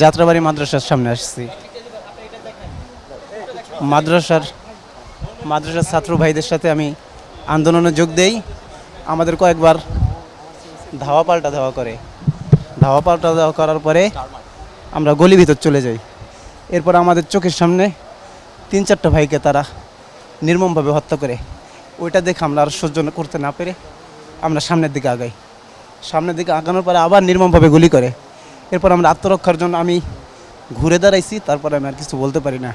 যাত্রাবাড়ি মাদ্রাসার সামনে আসছি। মাদ্রাসার মাদ্রাসার ছাত্র ভাইদের সাথে আমি আন্দোলনে যোগ দেই। আমাদের কয়েকবার ধাওয়া পাল্টা ধাওয়া করে। ধাওয়া পাল্টা ধাওয়া করার পরে আমরা গলি ভিতর চলে যাই। এরপর আমাদের চোখের সামনে তিন চারটা ভাইকে তারা নির্মমভাবে হত্যা করে। ওইটা দেখে আমরা আর সহ্য করতে না পেরে আমরা সামনের দিকে আগাই। সামনের দিকে আগানোর পরে আবার নির্মমভাবে গুলি করে। এরপর আমরা আত্মরক্ষার জন্য আমি ঘুরে দাঁড়াইছি তারপরে আমি আর কিছু বলতে পারি না।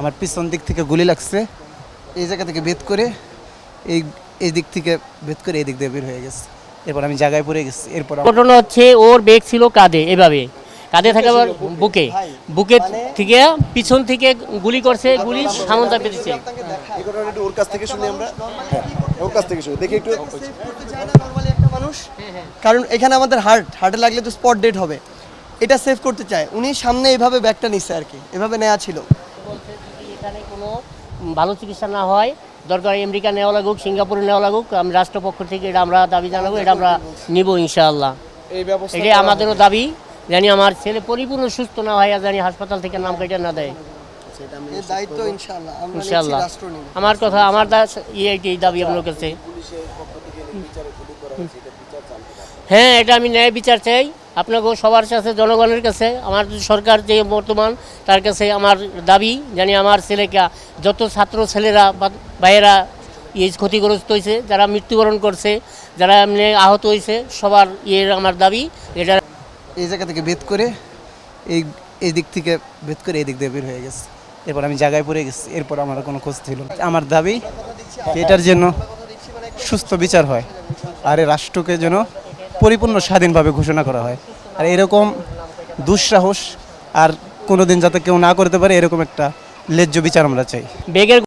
আমার পিছন দিক থেকে গুলি লাগছে। এই জায়গা থেকে ভেদ করে এই এই দিক থেকে ভেদ করে এই দিক দিয়ে বের হয়ে গেছে। এরপর আমি জায়গায় পড়ে গেছি। এরপর ঘটনা হচ্ছে ওর বেগ ছিল কাঁধে এভাবে। কাঁধে থাকার বুকে। বুকে। থেকে পিছন থেকে গুলি করছে গুলি সামন্তা ওর কাছ থেকে শুনি আমরা। হ্যাঁ ওর কাছ থেকে শুনি। দেখি একটু। করতে চায় না নর্মালি একটা মানুষ। কারণ এখানে আমাদের হার্ট হার্টে লাগলে তো স্পট ডেট হবে। এটা সেভ করতে চায়। উনি সামনে এভাবে ব্যাগটা নিচ্ছে আর কি। এভাবে নেওয়া ছিল। বলছে যদি এখানে কোনো ভালো চিকিৎসা না হয় দরকার আমেরিকা নেওয়া লাগুক সিঙ্গাপুরে নেওয়া লাগুক আমি রাষ্ট্রপক্ষ থেকে এটা আমরা দাবি জানাব এটা আমরা নিব ইনশাআল্লাহ। এই ব্যবস্থা এটাই আমাদেরও দাবি জানি আমার ছেলে পরিপূর্ণ সুস্থ না হয় আর জানি হাসপাতাল থেকে নাম কেটে না দেয়। ইনশাআল্লাহ। আমরা কথা আমার ইয়ে দাবি আপনার কাছে। হ্যাঁ এটা আমি ন্যায় বিচার চাই। আপনাকে সবার কাছে, জনগণের কাছে, আমার সরকার যে বর্তমান, তার কাছে আমার দাবি, জানি আমার ছেলেকে, যত ছাত্র ছেলেরা ভাইয়েরা ইয়ে ক্ষতিগ্রস্ত হয়েছে, যারা মৃত্যুবরণ করছে, যারা এমনি আহত হয়েছে, সবার ইয়ের আমার দাবি, এটা এই জায়গা থেকে ভেদ করে, এই এই দিক থেকে ভেদ করে এই দিক দিয়ে বের হয়ে গেছে। এরপর আমি জায়গায় পড়ে গেছি, এরপর আমার কোনো খোঁজ ছিল আমার দাবি, এটার জন্য সুস্থ বিচার হয়। আর রাষ্ট্রকে যেন পরিপূর্ণ স্বাধীনভাবে ঘোষণা করা হয়। আর এরকম দুঃসাহস আর কোনোদিন যাতে কেউ না করতে পারে, এরকম একটা লেজ্জ বিচার আমরা চাই। বেগের